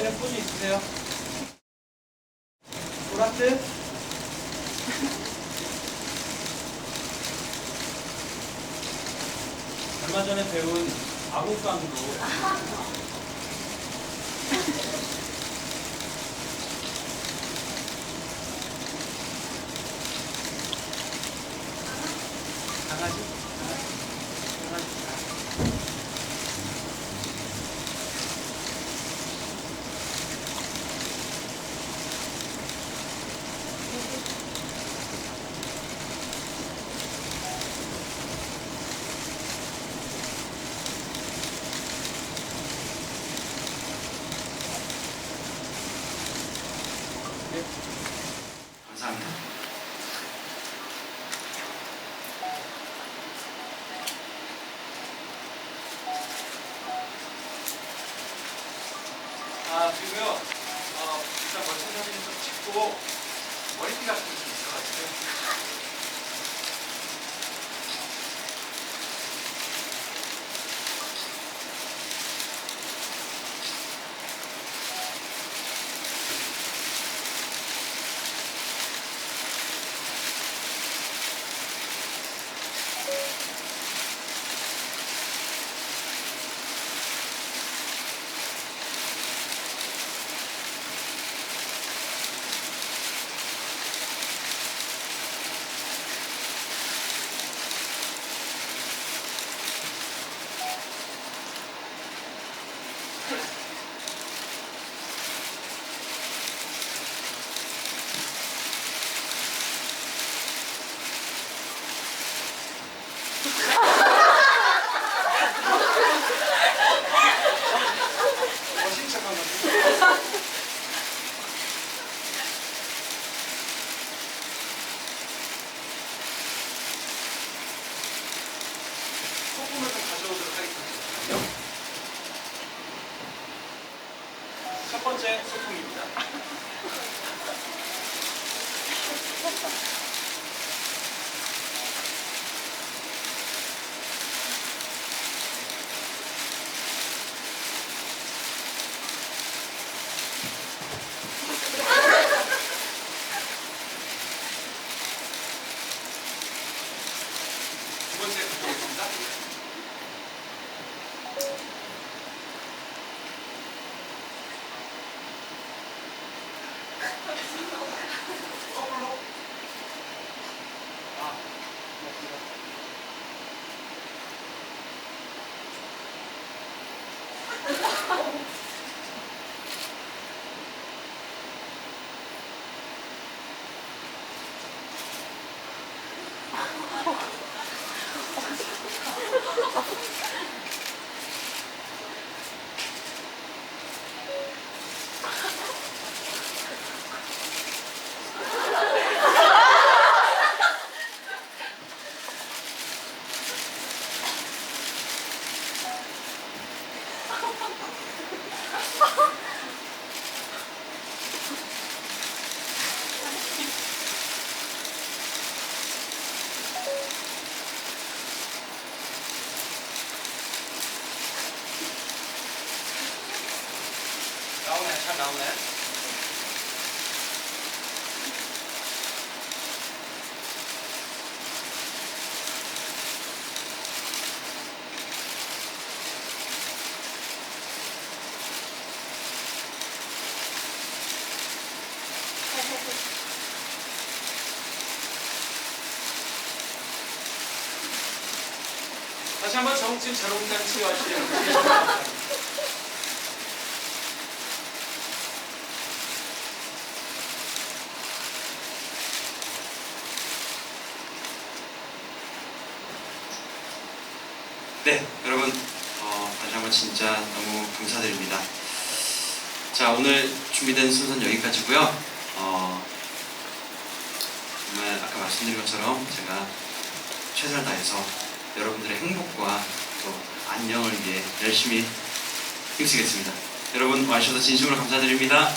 원하시는 포즈 있으세요? 보라트? 얼마 전에 배운 아궁깡으 로 강아지? 강아지? 강아지. 네. 감사합니다. 아, 그리고요, 어, 일단 멋진 사진 좀 찍고, 머리띠 같은 게좀 있어가지고. 멋진 척한 거지. 소품을 좀 가져오도록 하겠습니다. 첫 번째 소품입니다. 두 번째 소품입니다. 잘 나오네. 다시 한번 정진 자롱잔치 와주시기 바랍니다. 네, 여러분 어, 다시 한번 진짜 너무 감사드립니다. 자, 오늘 준비된 순서는 여기까지고요. 어, 정말 아까 말씀드린 것처럼 제가 최선을 다해서 여러분들의 행복과 또 안녕을 위해 열심히 힘쓰겠습니다. 여러분 와주셔서 진심으로 감사드립니다.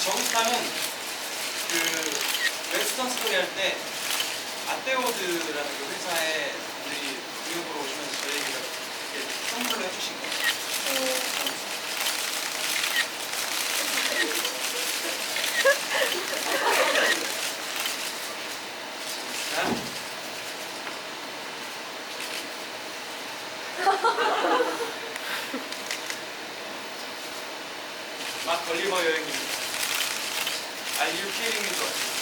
이 정스타는 그 웹스턴 스토리 할 때 아테오드라는 그 회사에 분들이 뉴욕으로 오시면서 저희에게 이렇게 선물을 해주신 거예요. 막 걸리버 여행입니다. Are you kidding me, though?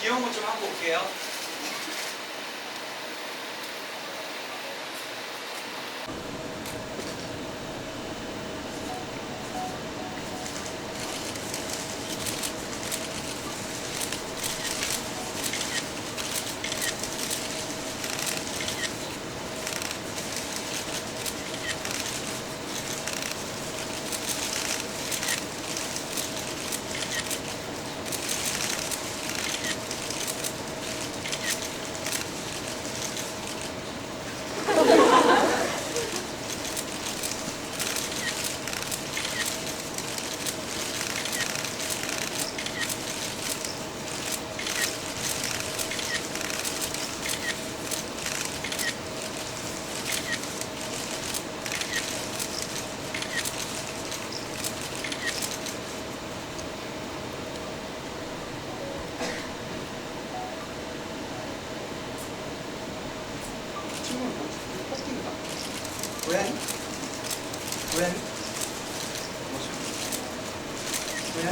귀여운 것 좀 하고 올게요.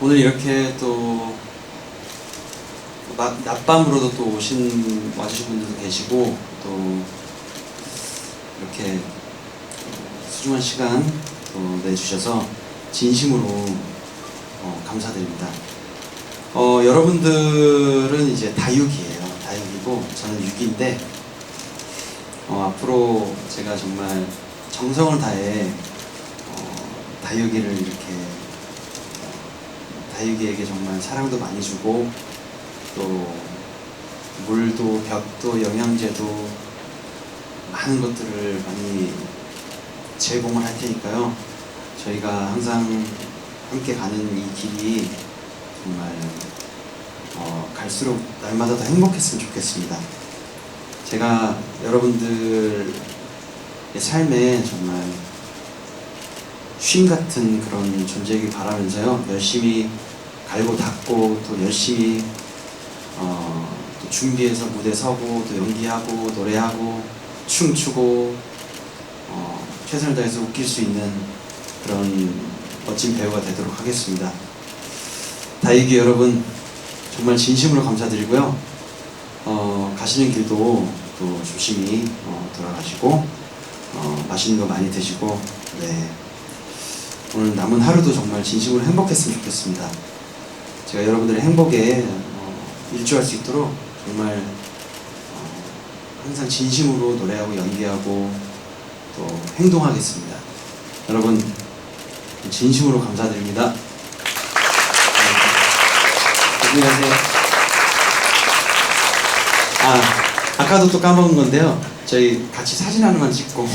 오늘 이렇게 또 낮- 낮밤으로도 또 오신 와주신 분들도 계시고 또 이렇게 소중한 시간 또 내주셔서 진심으로 어, 감사드립니다. 어, 여러분들은 이제 다육이에요. 다육이고 저는 육인데 어, 앞으로 제가 정말 정성을 다해 어, 다육이를 이렇게 다육이에게 정말 사랑도 많이 주고 또 물도 벽도 영양제도 많은 것들을 많이 제공을 할 테니까요. 저희가 항상 함께 가는 이 길이 정말 어, 갈수록 날마다 더 행복했으면 좋겠습니다. 제가 여러분들의 삶에 정말 쉼 같은 그런 존재이길 바라면서요. 열심히 갈고 닦고 또 열심히 어, 또 준비해서 무대 서고 또 연기하고 노래하고 춤추고 어, 최선을 다해서 웃길 수 있는 그런 멋진 배우가 되도록 하겠습니다. 다이기 여러분 정말 진심으로 감사드리고요. 어, 가시는 길도 또 조심히 어, 돌아가시고 어, 맛있는 거 많이 드시고 네. 오늘 남은 하루도 정말 진심으로 행복했으면 좋겠습니다. 제가 여러분들의 행복에 어, 일조할 수 있도록 정말 어, 항상 진심으로 노래하고 연기하고 또 행동하겠습니다. 여러분 진심으로 감사드립니다. 네, 안녕하세요. 아 아까도 또 까먹은 건데요. 저희 같이 사진 하나만 찍고